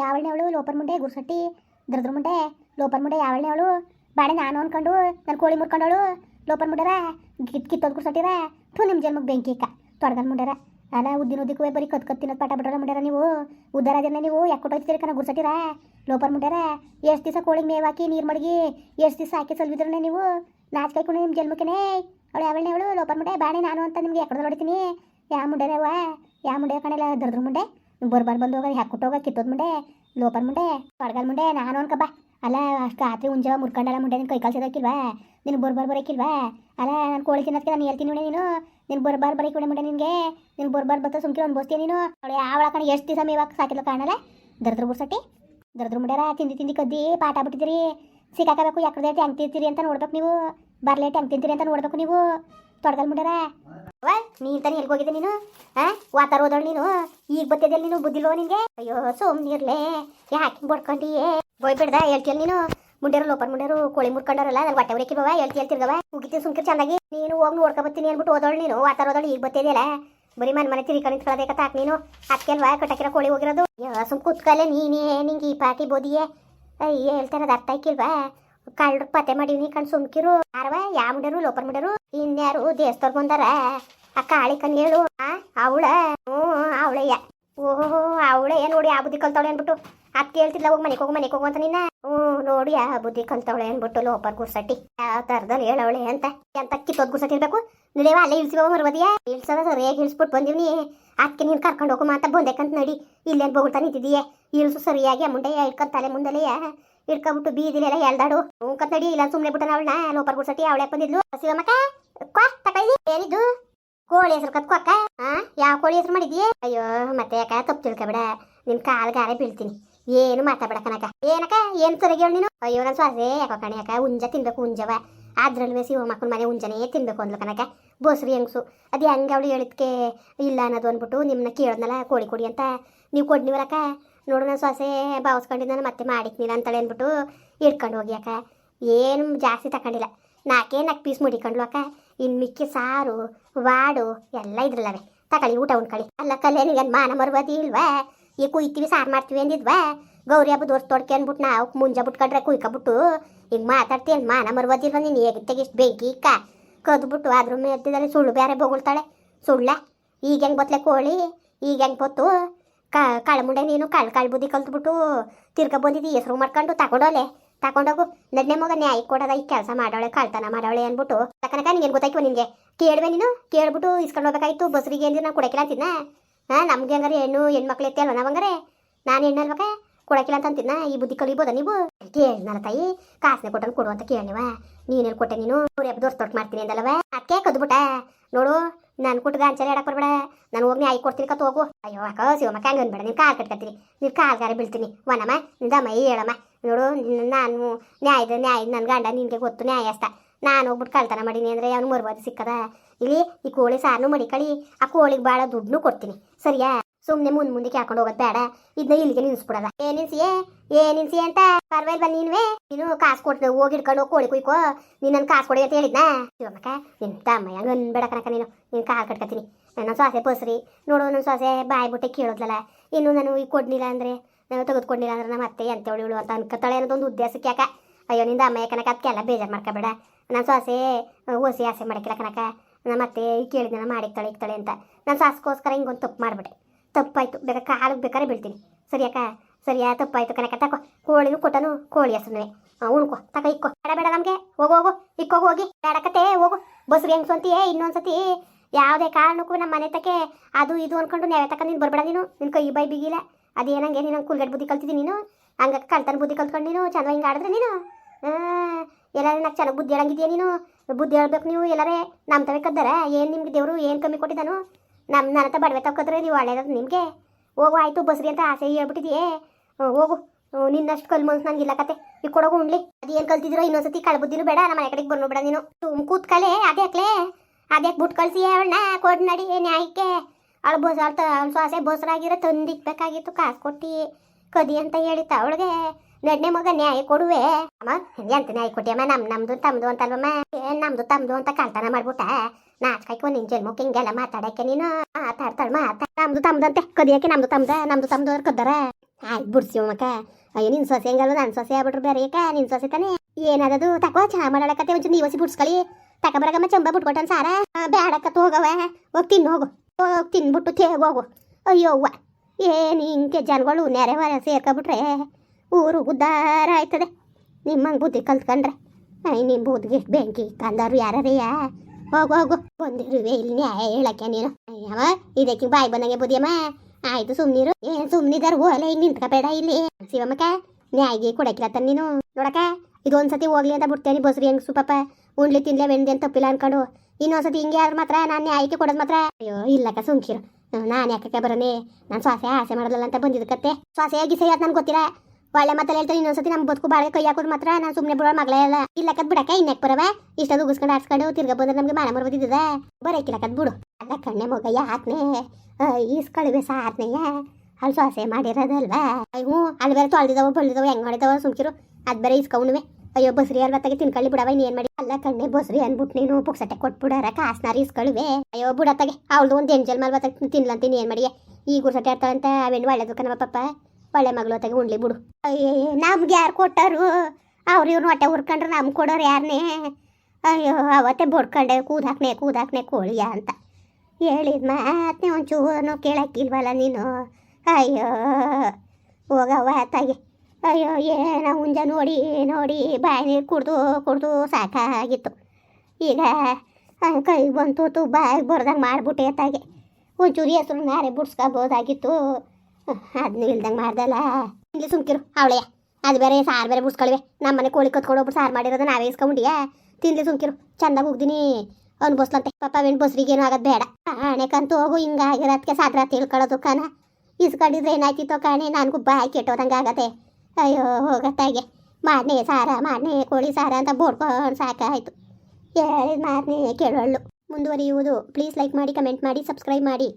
ಯಾವಳನೆ ಅವಳು ಲೋಪರ್ ಮುಂಡೆ ಗುರ್ಸಟ್ಟಿ, ದರದ್ರ ಮುಂಡೆ ಲೋಪರ್ ಮುಂಡೆ ಯಾವಳನೆ ಅವಳು? ಬಾಡೆ ನಾನು ಅನ್ಕೊಂಡು ನನ್ನ ಕೋಳಿ ಮುರ್ಕೊಂಡವಳು ಲೋಪರ್ ಮುಂಡೆರ ಕಿತ್ ಕಿತ್ತೋದು ಗುರ್ಸಟ್ಟಿರ? ಥೂ ನಿಮ್ಮ ಜನ್ಮಕ್ಕೆ ಬೆಂಕಿ ಇಕ್ಕ ತೊಡ್ಗನ್ ಮುಂಡೆರ. ಅಲ್ಲ ಉದ್ದಿನ ಉದ್ದಕ್ಕೂ ಬರೀ ಕತ್ ಕತ್ತಿನ ಪಾಠ ಬಿಟ್ರಲ್ಲ ಮುಂಡ್ಯಾರ ನೀವು. ಉದ್ದಾರ ಜನ ನೀವು, ಯಾಕೆ ಕೊಟ್ಟೋಗ್ತೀರಿ ಕಣ ಗುರ್ಸಟ್ಟಿರ? ಲೋಪರ್ ಮುಂಡ್ಯಾರ ಎಷ್ಟು ದಿವಸ ಕೋಳಿಗೆ ಮೇವಾಕಿ ನೀರು ಮಡಗಿ, ಎಷ್ಟು ದಿವಸ ಹಾಕಿ ಸಲ್ವಿದ್ರನೆ ನೀವು? ನಾಚ್ಕಾಯ್ಕೊಂಡು ನಿಮ್ಮ ಜನ್ಮಕ್ಕೆ ಅವಳು ಯಾವಳನೆ ಅವಳು? ಲೋಪರ್ ಮುಂಡೆ ಬಾಣೆ ನಾನು ಅಂತ ನಿಮ್ಗೆ ಯಾಕಡೆ ಹೊಡಿತೀನಿ ಯಾ ಮುಂಡೆರವ ಯಾ ಮುಂಡೆ ಕಣಲ್ಲ ದರ್ದ್ರ ಮುಂಡೆ. ಬರ್ಬಾರ್ ಬಂದು ಹೋಗ ಹ್ಯಾಕ್ ಹೋಗ, ಕಿತ್ತೋದ್ ಮುಂಡೆ ಲೋಪರ್ ಮುಂಡೆ ತೊಡ್ಗಲ್ ಮುಂಡೆ, ನಾನು ಅನ್ಕಬ್ಬ ಅಲ್ಲ, ಅಷ್ಟು ರಾತ್ರಿ ಉಂಜವ ಮುರ್ಕೊಂಡಲ್ಲ ಮುಂಡೆ, ನಿನ್ ಕೈ ಕಾಲು ಸೇದಕ್ಕಿಲ್ವಾ ನಿನ್ ಬರ್ಬಾರ್ ಬರೋಕ್ಕಿಲ್ವಾ ಅಲ್ಲ, ನಾನು ಕೋಳಿ ತಿನ್ನೋದಕ್ಕೆ ನಾನು ಹೇಳ್ತೀನಿ ನೋಡಿ ನೀನು. ನಿನ್ ಬರ್ಬಾರ್ ಬರೋಕೆ ಕೊಡೆ ಮುಂಡೆ ನಿನಗೆ. ನಿನ್ ಬರ್ಬಾರ್ ಬತ್ತ ಸುಮ್ಕಿ ಅನ್ಬೋಸ್ತೀಯ ನೀನು. ಅವಳು ಯಾವ ಕಣ, ಎಷ್ಟು ದಿವಸ ಮೇವಾಗ ಸಾಕಿಲ್ಲ ಕಾಣಲ್ಲ. ದರ್ದ್ರ ಬುರ್ಸಟ್ಟಿ ದರ್ದ್ರ ಮುಂಡ್ಯಾರ ತಿಂದಿ ತಿಂದಿ ಕದ್ದಿ, ಪಾಠ ಬಿಟ್ಟಿದ್ದೀರಿ. ಸಿಕ್ಕಾಕಬೇಕು ಯಾಕಡೆ ಟ್ಯಾಂಕ್ ತಿಂತೀರಿ ಅಂತ ನೋಡ್ಬೇಕು ನೀವು. ಬರ್ಲೇಟ್ ಹೆಂಗೆ ತಿಂತೀರಿ ಅಂತ ನೋಡ್ಬೇಕು ನೀವು. ತೊಡಗಲ್ ಮುಂಡ್ಯಾರ ನೀನ್ ತಾನೇ ಎಲ್ಲಿ ಹೋಗಿದ್ದೆ ನೀನು? ಆ? ವಾತಾರ ಹೋದಳು ನೀನು? ಈಗ ಬತ್ತಿದ್ದೆ ನೀನು ಬುದ್ಧಿಲ್ವೋ ನಿನಗೆ ಅಯ್ಯೋ ಸೋಮ್ನಿರ್ಲೆ ಯಾಕೆ ಬಡ್ಕೊಂಡಿಯೇ ಬೋಯ್ ಬಿಡ್ದ ಹೇಳ್ತಿಯಲ್ ನೀನು? ಮುಂಡೇರು, ಲೋಪನ್ ಮುಂಡೇರು, ಕೋಳಿ ಮುರ್ಕೊಂಡಾರಲ್ಲ ನಾನು ಹೊಟ್ಟೆ ಉರಿಕಿ ಬವ ಹೇಳ್ತಿ ಹೇಳ್ತಿರ್ಗವ ಉಗಿತಿ ಸುಮ್ಕಿರ್ ಚಂದಾಗಿ. ನೀನು ಹೋಗಿ ನೋಡ್ಕೊ ಬರ್ತೀನಿ ಅಂದ್ಬಿಟ್ಟು ಓದೋಳು ನೀನು ವಾತಾರ ಹೋದಳು, ಈಗ ಬತ್ತಿದೆಯಲ್ಲ. ಬರೀ ಮನೆ ಮನೆ ತಿರ್ಕೊಂಡು ನಿಂತ್ಕೊಳ್ಳೋದೇಕ ತಾಕ್ ನೀನು? ಅದಕ್ಕೆಲ್ವಾ ಕಟಕಿರ ಕೋಳಿ ಹೋಗಿರೋದು? ಸುಮ್ ಕೂತ್ಕಲೆ ನೀನೇ, ನಿಂಗೆ ಈ ಪಾಟಿ ಬೋದಿಯೇ. ಅಯ್ಯ, ಹೇಳ್ತಾರದು ಅರ್ಥ ಆಯ್ಕಿಲ್ವಾ? ಕಳ್ಳರು ಪತ್ತೆ ನೀ ಕಣ್ ಸುಮ್ಕಿರು. ಯಾರವ ಯಾ ಮುಂಡರು ಲೋಪರ್ ಮುಂಡರು? ಇನ್ಯಾರು ದೇವಸ್ಥಾನ ಬಂದಾರ? ಆ ಆಳಿ ಹೇಳು. ಅವಳ, ಹ್ಞೂ, ಅವಳಯ್ಯ. ಓಹೋ ಅವಳೇ ನೋಡಿ ಆ ಬುದ್ಧಿ ಕಲ್ತವಳೆ ಅನ್ಬಿಟ್ಟು. ಅದ್ ಕೇಳ್ತಿಲ್ಲ ಹೋಗಿ ಮನೆಗೆ, ಹೋಗು ಮನೆಗೆ, ಹೋಗು ಅಂತ ನಿನ್ನ ಹ್ಞೂ, ನೋಡಿ ಆ ಬುದ್ಧಿ ಕಲ್ತವಳೆ ಅನ್ಬಿಟ್ಟು ಲೋಪರ್ ಗುರ್ಸಟ್ಟಿ. ಯಾವ ಥರದಲ್ಲಿ ಹೇಳವಳೆ ಅಂತ. ಎಂತ ಕಿತ್ತೋದ್ ಗುರ್ಸಟ್ಟಿ ಇರ್ಬೇಕು? ನಡೆಯವ ಅಲ್ಲೇ ಇಳ್ಸಿವ ಮರ್ವದಿಯ? ಇಳ್ಸದ ಸರಿಯಾಗಿ ಇಳಿಸ್ಬಿಟ್ಟು ಬಂದಿವ್ನಿ ಅದಕ್ಕೆ ನೀನು ಕರ್ಕೊಂಡು ಹೋಗು ಅಂತ ಬಂದೇಕಂತ ನಡಿ. ಇಲ್ಲೇನು ಬೋಗ್ತಾ ನಿಂತಿದೀಯ ಇಳಿಸು ಸರಿಯಾಗಿ ಮುಂಡೆ ಇಟ್ಕೊಂಡ್ ತಲೆ ಮುಂದಲೆಯ. ಇಟ್ಕೊಂಬಿಟ್ಟು ಬೀದಿಲೆಲ್ಲ ಎಳ್ದಾಡು. ಹ್ಞೂ, ಕತ್ ನಡಿ. ಇಲ್ಲ ಸುಮ್ಮನೆ ಬಿಟ್ಟು ಅವಳನ್ನ ಲೋಪರ್ ಗುರ್ಸಟ್ಟಿ ಅವಳೆ ಬಂದಿದ್ಲು. ಶಿವಮಕ್ಕ ಕ್ವಾ ತಕೊಳ್ಳಿ ಏನಿದ್ದು ಕೋಳಿ ಹೆಸರು ಕತ್ಕೋ ಅಕ್ಕ. ಆ, ಯಾವ ಕೋಳಿ ಹೆಸರು ಮಾಡಿದ್ಯೆ? ಅಯ್ಯೋ, ಮತ್ತೆ ಅಕ್ಕ ತಪ್ಪು ತಿಳ್ಕೊಬೇಡ. ನಿನ್ ಕಾಲ್ ಗಾರೆ ಬೀಳ್ತೀನಿ. ಏನು ಮಾತಾಡ್ಬೇಡ ಕನಕ ಏನಕ್ಕ, ಏನ್ ಸರಿಗೆ ನೀನು? ಅಯ್ಯೋ ನನ್ನ ಸ್ವಾಸೆ ಯಾಕೋ ಕಣೆ ಯಾಕ ಉಂಜ ತಿನ್ಬೇಕು, ಉಂಜವ. ಅದ್ರಲ್ವೇ ಶಿವ ಮಕ್ಕಳ ಮನೆ ಉಂಜನೇ ತಿನ್ಬೇಕು ಅಂದ್ಲು ಕನಕ ಬೋಸ್ರಿ ಹೆಂಗ್ಸು. ಅದು ಹೆಂಗೆ ಅವಳು ಹೇಳಿದ್ಕೆ? ಇಲ್ಲ ಅನ್ನೋದು ಅಂದ್ಬಿಟ್ಟು ನಿಮ್ಮನ್ನ ಕೇಳಿದ್ನಲ್ಲ, ಕೋಳಿ ಕೊಡಿ ಅಂತ. ನೀವು ಕೊಡ್ನಿವಲಕ್ಕ ನೋಡು ನನ್ನ ಸೊಸೆ ಭಾವಿಸ್ಕೊಂಡಿದ್ದು ನಾನು ಮತ್ತೆ ಮಾಡಿಕ್ನಿಲ್ಲ ಅಂತಳೆ ಅಂದ್ಬಿಟ್ಟು ಇಟ್ಕೊಂಡು ಹೋಗಿ ಅಕ್ಕ. ಏನು ಜಾಸ್ತಿ ತಗೊಂಡಿಲ್ಲ ನಾಲ್ಕೇ ನಾಲ್ಕು ಪೀಸ್ ಮುಡಿಕೊಂಡ್ಲು ಅಕ್ಕ. ಇನ್ನು ಮಿಕ್ಕಿ ಸಾರು, ವಾಡು ಎಲ್ಲ ಇದ್ರಲ್ಲವೆ. ತಕಳಿ ಊಟ ಉಣ್ಕೊಳ್ಳಿ ಅಲ್ಲ ಕಲ್ಯಾಣ ಈಗ ಮಾನ ಮರುವದಿ ಇಲ್ವಾ? ಈ ಕುಯ್ತೀವಿ, ಸಾರು ಮಾಡ್ತೀವಿ ಅಂದಿದ್ವಾ? ಗೌರಿ ಹಬ್ಬ ದೋಸ್ ತೊಡ್ಕೆ ಅಂದ್ಬಿಟ್ಟು ನಾವು ಮುಂಜಾ ಬಿಟ್ಕೊಂಡ್ರೆ ಕುಯ್ಕೊಬಿಟ್ಟು ಈಗ ಮಾತಾಡ್ತೀನಿ ಮಾನ ಮರುವದಿಲ್ವ ನೀನು ಹೇಗೆ ಇಷ್ಟು ಬೆಂಕಿ ಇಕ್ಕ ಕದ್ಬಿಟ್ಟು ಅದ್ರ ಮೇಲೆ ಸುಳ್ಳು ಬೇರೆ ಬೊಗಳ್ತಾಳೆ. ಸುಳ್ಳ? ಈಗ ಹೆಂಗೆ ಬತ್ಲೆ ಕೋಳಿ? ಈಗ ಹೆಂಗೆ ಬತ್ತು ಕ ಕಳ್ಮುಂಡೆ ನೀನು ಕಳ್ ಕಳ್ ಬುದ್ಧಿ ಕಲ್ತ್ಬಿಟ್ಟು ತಿರ್ಗ ಬಂದಿದ್ದಿ ಹೆಸ್ರು ಮಾಡ್ಕೊಂಡು ತಗೊಂಡೋಲೆ ತಗೊಂಡೋಗು. ನಡ್ನೆ ಮಗ ನ್ಯಾಯ ಕೊಡದ ಈ ಕೆಲಸ ಮಾಡೋಳೆ, ಕಳ್ತನ ಮಾಡೋಳೆ ಅಂದ್ಬಿಟ್ಟು. ತಕನಕ ನಿನ್ಗೆ ಗೊತ್ತಾಯ್ತು ನಿನಗೆ ಕೇಳ್ವೆ ನೀನು? ಕೇಳ್ಬಿಟ್ಟು ಇಸ್ಕೊಂಡು ಹೋಗ್ಬೇಕಾಯ್ತು, ಬಸ್ರಿಗೆ ಅಂದ್ರೆ ನಾನು ಕೊಡಕಿಲ್ಲ ಅಂತಿದ್ನ? ಹಾಂ, ನಮ್ಗೆ ಹಂಗಾರೆ ಹೆಣ್ಣು, ಹೆಣ್ಮಕ್ಳು ಎತ್ತಿ ಅಲ್ವ ನಾವಂಗಾರೆ? ನಾನು ಹೆಣ್ಣು ಅಲ್ವಕ ಕೊಡಕಿಲ್ಲ ಅಂತ ಅಂತಿದ್ನ? ಈ ಬುದ್ಧಿ ಕಲಿಬೋದ ನೀವು? ನನ್ನ ತಾಯಿ. ಕಾಸನ್ನ ಕೊಟ್ಟನು ಕೊಡು ಅಂತ ಕೇಳಿವ ನೀನೇನು ಕೊಟ್ಟೆ ನೀನು? ಅವ್ರ ದೋರ್ಸ್ ತೊಟ್ಟು ಮಾಡ್ತೀನಿ ಅಂದಲ್ಲವ? ಅದಕ್ಕೆ ಕದ್ಬಿಟ್ಟ. ನೋಡು, ನಾನು ಕೊಟ್ಟು ಗಾಂಚಲಿ ಹೇಳಕ್ ಬರ್ಬೇಡ. ನಾನು ಹೋಗಿ ನ್ಯಾಯ ಕೊಡ್ತೀನಿ ಕತ್ ಹೋಗು. ಅಯ್ಯೋ, ಅಕ್ಕ ಶಿವಮಕ್ಕ ಹಂಗೆ ಅನ್ಬೇಡ. ನೀನು ಕಾಲು ಕಟ್ಕತ್ತೀನಿ. ನೀನು ಕಾಲ್ಗಾರ ಬೀಳ್ತೀನಿ. ವನಮ್ಮ, ನಿಂದಮ್ಮ ಹೇಳಮ್ಮ ನೋಡು, ನಾನು ನ್ಯಾಯದ ನ್ಯಾಯ ನನ್ನ ಗಂಡ ನಿನಗೆ ಗೊತ್ತು ನ್ಯಾಯ ಅಷ್ಟ. ನಾನು ಹೋಗ್ಬಿಟ್ಟು ಕಳ್ತನ ಮಾಡೀನಿ ಅಂದರೆ ಅವ್ನು ಮರ್ಬೋದು ಸಿಕ್ಕದ? ಇಲ್ಲಿ ಈ ಕೋಳಿ ಸಾರನು ಮಡಿಕಳಿ, ಆ ಕೋಳಿಗೆ ಭಾಳ ದುಡ್ಡು ಕೊಡ್ತೀನಿ. ಸರಿಯಾ? ಸುಮ್ಮನೆ ಮುಂದೆ ಮುಂದೆ ಹಾಕೊಂಡು ಹೋಗೋದು ಬೇಡ. ಇದನ್ನ ಇಲ್ಲಿಗೆ ನಿಲ್ಸ್ಬಿಡದ. ಏನಿನ್ಸಿಯೇ ಏನಿನ್ಸಿ ಅಂತ? ಪರವಾಗಿಲ್ವ ನೀನುವೆ. ನೀನು ಕಾಸು ಕೊಟ್ಟು ಹೋಗಿ ಹಿಡ್ಕೊಂಡು ಕೋಳಿ ಕುಯ್ಕೋ. ನೀನು ನನ್ನ ಕಾಸು ಕೊಡಿ ಅಂತ ಹೇಳಿದ್ನಾ? ಶಿವಮಕ್ಕ ನಿನ್ನ ತಮ್ಮ ಹಂಗೆ ಅನ್ಬೇಡ ಕನಕ ನೀನು. ನೀನು ಕಾಲು ಕಟ್ಕತೀನಿ ನನ್ನ ಸೊಸೆ ಪಸ್ರಿ. ನೋಡು ನನ್ನ ಸೊಸೆ ಬಾಯಿ ಬಿಟ್ಟೆ ಕೇಳೋದ್ಲಲ್ಲ ಇನ್ನು ನಾನು ಈಗ ಕೊಡ್ಲಿಲ್ಲ ಅಂದರೆ? ತೆಗೆದುಕೊಂಡಿಲ್ಲ ಅಂದ್ರೆ ನಮ್ಮ ಅತ್ತೆ ಎಂತೇಳಿ ಇವಳು ಅಂತ ಅನ್ಕೋತಾಳೆ ಅನ್ನೋದೊಂದು ಉದ್ದೇಶಕ್ಕೆ ಯಾಕೆ? ಅಯ್ಯೋ, ನಿಂದ ಅಮ್ಮ ಕನಕ ಅದಕ್ಕೆಲ್ಲ ಬೇಜಾರು ಮಾಡ್ಕೋಬೇಡ. ನನ್ನ ಸೊಸೆ ಓಸಿ ಆಸೆ ಮಾಡಕ್ಕಿಲ್ಲ ಕನಕ ನಮ್ಮ ಅತ್ತೆ ಈ ಕೇಳಿದ್ನಲ್ಲ ಮಾಡಿಕ್ತಾಳೆ, ಇಕ್ತಾಳೆ ಅಂತ. ನಾನು ಸಾಸ್ಗೋಸ್ಕರ ಹಿಂಗೊಂದು ತಪ್ಪು ಮಾಡಿಬಿಟ್ಟೆ. ತಪ್ಪಾಯ್ತು. ಬೇಕಾ ಕಾಲಿಗೆ ಬೇಕಾದ್ರೆ ಬೀಳ್ತೀನಿ. ಸರಿಯಾಕ ಸರಿಯಾ ತಪ್ಪಾಯ್ತು ಕನಕ ತಕೋ. ಕೋಳಿನೂ ಕೊಟ್ಟನು, ಕೋಳಿ ಹೆಸರುವೆ ಉಣ್ಕೋ. ತಕ, ಇಕ್ಕೋ. ಬೇಡ ಬೇಡ ನಮಗೆ. ಹೋಗು ಹೋಗು. ಇಕ್ಕೋಗು ಹೋಗಿ ಬೇಡಕತ್ತೆ ಹೋಗು. ಬಸ್ರಿ ಹೆಂಗ್ ಸ್ವಂತಿ ಇನ್ನೊಂದ್ಸತಿ ಯಾವುದೇ ಕಾರಣಕ್ಕೂ ನಮ್ಮ ಮನೆ ತಕ್ಕೆ ಅದು ಇದು ಅಂದ್ಕೊಂಡು ನೀವು ತಕ್ಕ ನೀನು ಬರಬೇಡ ನೀನು. ನಿನ್ನ ಕೈ, ಬೈ ಬಿಗಿಲ್ಲ ಅದೇನಂಗೆ ನೀನು ಕುಲ್ಗಡ್ ಬುದ್ಧಿ ಕಲ್ತಿದ್ದೀನಿ ನೀನು. ಹಂಗೆ ಕಳ್ತನ ಬುದ್ಧಿ ಕಲ್ತ್ಕೊಂಡು ನೀನು ಚಂದ ಹಿಂಗೆ ಆಡಿದ್ರೆ ನೀನು. ಎಲ್ಲರೂ ನಾಲ್ಕು ಚೆನ್ನಾಗಿ ಬುದ್ಧಿ ಹೇಳಂಗಿದ್ಯಾ ನೀನು? ಬುದ್ಧಿ ಹೇಳ್ಬೇಕು ನೀವು ಎಲ್ಲರೇ. ನಮ್ಮ ತವೆ ಕದ್ದಾರ, ಏನು ನಿಮ್ಗೆ ದೇವರು ಏನು ಕಮ್ಮಿ ಕೊಟ್ಟಿದ್ದಾನು? ನಮ್ಮ ನನ್ನ ಹತ್ರ ಬಡವೆ ತಕ್ಕೋದ್ರೆ ನೀವು ಒಳ್ಳೇದದು ನಿಮಗೆ. ಹೋಗು, ಆಯಿತು, ಬಸ್ರಿ ಅಂತ ಆಸೆ ಹೇಳ್ಬಿಟ್ಟಿದೆಯೇ. ಹೋಗು. ನಿನ್ನಷ್ಟು ಕಲ್ ಮನ್ಸು ನಂಗಿಲ್ಲ ಕತೆ. ಈ ಕೊಡೋಗು ಉಣ್ಲಿ. ಏನು ಕಲ್ತಿದ್ರು ಇನ್ನೊಂದ್ಸತಿ ಕಳ್ಬುದ್ದಿನೂ ಬೇಡ, ನಮ್ಮ ಮನೆ ಕಡೆಗೆ ಬರ್ನು ಬೇಡ ನೀನು. ಸುಮ್ ಕೂತ್ಕಲೆ ಹಾಕ್ಲೆ ಅದ್ಯಾಕೆ ಬುಟ್ ಕಳಿಸಿ ಅವಳನ್ನ ಕೊಡ್ ನಡಿ ನ್ಯಾಯಕ್ಕೆ. ಅವಳು ಅಳ್ತ, ಶ್ವಾಸೆ ಬೋಸರಾಗಿರೋ ತಂದಿಕ್ಬೇಕಾಗಿತ್ತು ಕಾಸು ಕೊಟ್ಟಿ. ಕದಿ ಅಂತ ಹೇಳಿತ್ತ ಅವಳಿಗೆ ನಡ್ನೆ ಮಗ ನ್ಯಾಯ ಕೊಡುವೆ. ಅಮ್ಮ ಎಂತ ನ್ಯಾಯ ಕೊಟ್ಟಿಯಮ್ಮ ನಮ್, ನಮ್ದು ತಮ್ದು ಅಂತಲ್ವಮ್ಮ ಏನ್ ನಮ್ದು ತಮ್ದು ಅಂತ ಕಳ್ತನ ಮಾಡ್ಬಿಟ್ಟ. ನಾಚ್ಕಾಯ್ಕೊ ನಿನ್ ಜನ್ಮಕ್ಕೆ ಹಿಂಗೆಲ್ಲ ಮಾತಾಡಕ್ಕೆ ನೀನು ಮಾತಾಡ್ತಾಳ ಮಾತಾ ನಮ್ದು ತಮ್ದಂತೆ ಕದಿಯಕ್ಕೆ ನಮ್ದು ತಮ್ದ, ನಮ್ದು ತಮ್ದು ಅವ್ರು ಕದ್ದಾರ ಆಯ್ತು ಬಿಡ್ಸಿವಮ್ಮಕ್ಕ ಅಯ್ಯೋ, ನಿನ್ ಸೊಸೆ ಹೆಂಗಲ್ವ? ನನ್ನ ಸೊಸೆ ಆಗ್ಬಿಟ್ರು ಬೇರೆ ಯಾಕ? ನಿನ್ ಸೊಸೆ ತಾನೆ? ಏನದದು? ತಕೋ ಚೆನ್ನಾಗಿ ಮಾಡಾಳಕತ್ತೆ ಒಂಚೂರು ನೀವಸಿ ಬಿಡ್ಸ್ಕೊಳ್ಳಿ. ಬರಗಮ್ಮ, ಚಂಬ ಬಿಟ್ಕೊಟ್ಟನ್ ಸಾರ. ಬೇಡಕ್ಕ ಹೋಗವ ಹೋಗಿ ತಿನ್ನು, ಹೋಗು. ಹೋಗಿ ತಿನ್ಬಿಟ್ಟು ತೇಗೋಗು. ಹೋಗು ಅಯ್ಯೋ ಅವ್ವ, ಏನು ಹಿಂಗೆ ಜನಗಳು ನೆರೆ ಹೊರ ಸೇರ್ಕೊಬಿಟ್ರೆ ಊರು ಉದ್ದಾರ ಆಯ್ತದೆ. ನಿಮ್ಮಂಗೆ ಬುದ್ಧಿ ಕಲ್ತ್ಕೊಂಡ್ರೆ, ಐ ನಿಮ್ಮ ಬುದ್ಧಿಗೆ ಬೆಂಕಿ ಕಂದವ್ರು ಯಾರಯ್ಯ ಹೋಗು ಹೋಗು. ಬಂದಿರುವೆ ಇಲ್ಲಿ ನ್ಯಾಯ ಹೇಳಕ್ಕೆ ನೀನು. ಅಯ್ಯವ, ಇದಕ್ಕೆ ಬಾಯಿ ಬಂದಂಗೆ ಬುದ್ಧಿಯಮ್ಮ. ಆಯ್ತು ಸುಮ್ನಿರು. ಏನ್ ಸುಮ್ನಿದಾರ ಓಲೆ, ಹಿಂಗ್ ನಿಂತ್ಕೋಬೇಡ ಇಲ್ಲಿ. ಶಿವಮ್ಮಕ್ಕ, ನ್ಯಾಯಿಗೆ ಕೊಡಕ್ಕಿಲ್ಲ ತನ್ ನೀನು. ನೋಡಕ್ಕ, ಇದೊಂದ್ಸತಿ ಹೋಗ್ಲಿ ಅಂತ ಬಿಡ್ತೇನೆ ಬಸ್ರಿ ಹೆಂಗ್ ಸುಪಾಪ ಉಂಡ್ಲಿ ತಿನ್ಲೆ ಬೆಂದಿ ಅಂತ ತಪ್ಪಿಲ್ಲ ಅನ್ಕೊಂಡು. ಇನ್ನೊಂದ್ಸತಿ ಹಿಂಗೆ ಆದ್ರೆ ಮಾತ್ರ ನಾನು ಆಯ್ಕೆ ಕೊಡೋದು ಮಾತ್ರ. ಅಯ್ಯೋ, ಇಲ್ಲಕ್ಕ, ಸುಮ್ಕಿರು. ನಾನು ಯಾಕೆ ಬರೋನೆ? ನಾನು ಸ್ವಾಸೆ ಆಸೆ ಮಾಡಲ್ಲ ಅಂತ ಬಂದಿದ್ದಕ್ಕತ್ತೆ ಸ್ವಾಸೆ ಗಿಸೆ ಅದು ನನ್ಗೆ ಗೊತ್ತಿಲ್ಲ. ಒಳ್ಳೆ ಮತ್ತೆ ಹೇಳ್ತಾರೆ ಇನ್ನೊಂದ್ಸತಿ ನಮ್ಮ ಬದುಕು ಬಾಳೆ ಕೈ ಹಾಕೋದು ಮಾತ್ರ ನಾನು ಸುಮ್ಮನೆ ಬಿಡೋ ಮಗಳೇ ಅಲ್ಲ. ಇಲ್ಲಕ್ಕದ್ ಬಿಡಕ್ಕ ಇನ್ನಕ್ಕೆ ಬರವ? ಇಷ್ಟೊಂದು ಉಗಿಸ್ಕೊಂಡು ಆಡ್ಸ್ಕೊಂಡು ತಿರ್ಗ ಬಂದ್ರೆ ನಮ್ಗೆ ಮಾನ ಮರ್ಬೋದಿದ್ದದ ಬರಕಿಲ್ಲಕ್ಕದ್ ಬಿಡು. ಅಲ್ಲ ಕಣ್ಣೆ, ಮಗ ಯಾತ್ನೆ ಈಸ್ಕೊಳ್ವೆ ಸಾತ್ನೆಯ ಅಲ್ಲಿ ಸ್ವಾಸೆ ಮಾಡಿರೋದಲ್ವಾ? ಅಯ್ಯೋ ಅಲ್ಲಿ ಬೇರೆ ತೊಳೆದಿದ್ದಾವೆ ಬಳ್ದಿದ್ದಾವ ಹೆಂಗ್ ಮಾಡಿದಾವ, ಸುಮ್ಕಿರು. ಅದ್ ಬೇರೆ ಇಸ್ಕೊಂಡ್ವೆ ಅಯ್ಯೋ, ಬಸ್ರಿ ಅಲ್ವತ್ತಾಗೆ ತಿನ್ಕೊಳ್ಳಿ ಬಿಡವ, ಇನ್ನೇನ್ ಮಾಡಿ? ಅಲ್ಲ ಕಣ್ಣೆ ಬಸ್ರಿ ಅನ್ಬಿಟ್ಟು ನೀನು? ಪುಕ್ಸಟ್ಟೆ ಕೊಟ್ಬಿಡಾರ ಕಾಸ್ನಾರ ಇಸ್ಕೊಳ್ವೆ ಅಯ್ಯೋ, ಬಿಡತ್ತಾಗೆ. ಅವಳ್ದು ಒಂದು ಎಂಜಲ್ ಮಲ್ವತ್ತಾಗ ತಿನ್ಲಂತೀನಿ ಏನು ಮಾಡಿ ಈ ಗುರ್ಸಟ್ಟೆ ಆಡ್ತಾಳಂತ ಅವೇನು ಒಳ್ಳೇದು ಕಣವ ಪಪ್ಪ. ಒಳ್ಳೆ ಮಗಳು ಹೊತ್ತಾಗೆ ಉಣ್ಲಿ ಬಿಡು. ಅಯ್ಯೇ ನಮ್ಗೆ ಯಾರು ಕೊಟ್ಟರು? ಅವ್ರು ಇವ್ರನ್ನ ಹೊಟ್ಟೆ ಹುರ್ಕೊಂಡ್ರೆ ನಮ್ಗೆ ಕೊಡೋರು ಯಾರನ್ನೇ ಅಯ್ಯೋ, ಅವತ್ತೆ ಬಡ್ಕೊಂಡೆ ಕೂದಾಕ್ನೆ ಕೂದಾಕ್ನೆ ಕೋಳಿಯ ಅಂತ. ಹೇಳಿದ ಮಾತನೇ ಒಂಚೂರು ಕೇಳಕ್ಕಿಲ್ವಲ್ಲ ನೀನು? ಅಯ್ಯೋ, ಹೋಗವ್ವ ತಾಗಿ ಅಯ್ಯೋ, ಏನೋ ಹುಂಜ ನೋಡಿ ನೋಡಿ, ಬಾಯಿ ನೀರು ಕುಡ್ದು ಕುಡ್ದು ಸಾಕಾಗಿತ್ತು. ಈಗ ಕೈ ಬಂತು ತು ಬಾಯಿಗೆ ಬರ್ದಂಗೆ ಮಾಡಿಬಿಟ್ಟೆ ತಾಗೆ. ಒಂಚೂರು ಹೆಸರು ನಾರೇ ಬಿಡ್ಸ್ಕೊಬೋದಾಗಿತ್ತು. ಅದನ್ನ ಇಲ್ದಂಗೆ ಮಾಡ್ದಲ್ಲ. ಇಲ್ಲಿ ಸುಮ್ಕಿರು ಅವಳೆಯ ಅದು ಬೇರೆ ಸಾರು ಬೇರೆ ಬಿಡ್ಸ್ಕೊಳ್ವೆ. ನಮ್ಮನೆ ಕೋಳಿ ಕತ್ಕೊಂಡೋಗ್ಬಿಟ್ಟು ಸಾರು ಮಾಡಿರೋದು ನಾವೇ ಇಸ್ಕೊಂಡಿಯಾ ತಿನ್ಲಿ ಸುಮ್ಕಿರು, ಚಂದಾಗಿ ಹೋಗ್ದಿನಿ. ಅನ್ಭವಿಸ್ಲಂತೆ ಪಾಪ ವೆಣ್ ಬಸ್ರಿಗೇನು ಆಗೋದು ಬೇಡ. ಕಾಣೆಕಂತೂ ಹೋಗು ಹಿಂಗಾಗಿರೋದಕ್ಕೆ ಸಾದ್ರ ತಿಳ್ಕೊಳ್ಳೋದು ಕಣ. ಇಸ್ಕೊಂಡಿದ್ರೆ ಏನಾಯ್ತಿತ್ತೋ ಕಾಣೆ, ನನಗೂ ಬಾಯಿ ಕೆಟ್ಟೋದಂಗೆ ಆಗತ್ತೆ. ಅಯ್ಯೋ, ಹೋಗತ್ತಾಗೆ. ಮಾಡ್ನೆ ಸಾರ ಮಾಡ್ನೆ ಕೋಳಿ ಸಾರ ಅಂತ ಬೋಡ್ಕೊಂಡು ಸಾಕಾಯಿತು. ಹೇಳಿದ ಮಾತನೇ ಕೇಳೋಳು ಮುಂದುವರಿಯುವುದು. ಪ್ಲೀಸ್ ಲೈಕ್ ಮಾಡಿ ಕಮೆಂಟ್ ಮಾಡಿ ಸಬ್ಸ್ಕ್ರೈಬ್ ಮಾಡಿ.